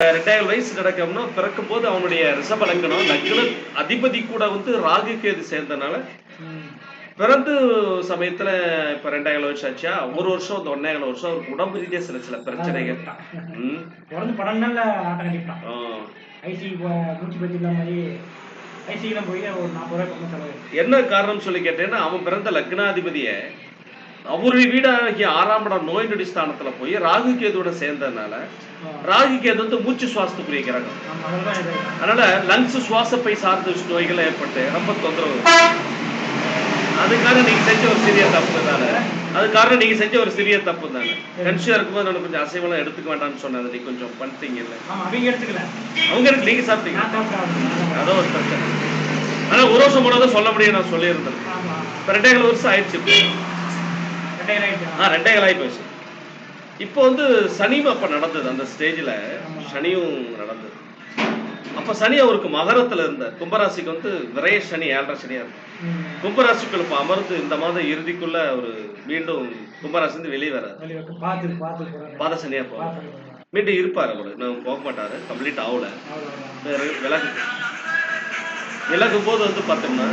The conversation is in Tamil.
ரெண்டாயிரம் வயசு நடக்கணும்னா பிறக்கும் போது அவனுடைய ரிஷப லக்னம் லக்ன அதிபதி கூட வந்து ராகு கேது சேர்ந்தனால. பிறந்து சமயத்துல இப்ப ரெண்டாயிரம் வருஷம் ஆச்சா ஒரு வருஷம் இந்த ஒன்னேகால வருஷம் அவருக்கு உடம்பு ரீதியா சில சில பிரச்சனைகள். ம். தொடர்ந்து பன்னெண்டு நாள்ல ஆட்டம் கட்டிவிட்டான் ஆ. ஐசி மூச்சு பத்தி இல்லாம மாதிரி ஐசிலாம் போய் ஒரு நாற்பது ரூபாய் பக்கம் செலவு என்ன காரணம் சொல்லி கேட்டேன்னா அவன் பிறந்த லக்னாதிபதிய அவருடைய வீடாகிய ஆறாம் இடம் நோய் நொடி ஸ்தானத்துல போய் ராகு கேதுவோட சேர்ந்ததுனால ராகு கேது வந்து மூச்சு சுவாசத்துக்குரிய கிரகம் அதனால லங்ஸ் சுவாசப்பை சார்ந்த நோய்கள் ஏற்பட்டு ரொம்ப தொந்தரவு. அதுக்காக நீங்க செஞ்ச ஒரு சிறிய தப்பு தானே அது காரணம் நீங்க செஞ்ச ஒரு சிறிய தப்பு தானே கன்சியா இருக்கும்போது நான் கொஞ்சம் அசைவெல்லாம் எடுத்துக்க வேண்டாம்னு சொன்னது நீ கொஞ்சம் பண்ணிட்டீங்கல்ல ஆமா அவங்க எடுத்துக்கல. அவங்க இருக்கு நீங்க சாப்பிட்டீங்க அதோ ஒரு பிரச்சனை. ஆனா ஒரு வருஷம் போனதும் சொல்ல முடியும் நான் சொல்லியிருந்தேன். ரெண்டே வருஷம் ஆயிடுச்சு. ஆ? ரெண்டே கால் ஆகி போச்சு. இப்போ வந்து சனியும் அப்ப நடந்தது அந்த ஸ்டேஜ்ல சனியும் நடந்தது. அப்ப சனி அவருக்கு மகரத்துல இருந்த கும்பராசிக்கு வந்து விரைய சனி ஏழரை சனியா இருக்கும் ம். கும்பராசிக்குள்ள இப்ப அமர்ந்து இந்த மாதம் இறுதிக்குள்ள ஒரு மீண்டும் கும்பராசி இருந்து வெளியே வராது போறாங்க பாத சனியா போகும் பார்த்து மீண்டும் இருப்பாரு அவரு. நான் போக மாட்டாரு. கம்ப்ளீட் ஆகல. விலகு விலகும் போது வந்து பார்த்தோம்னா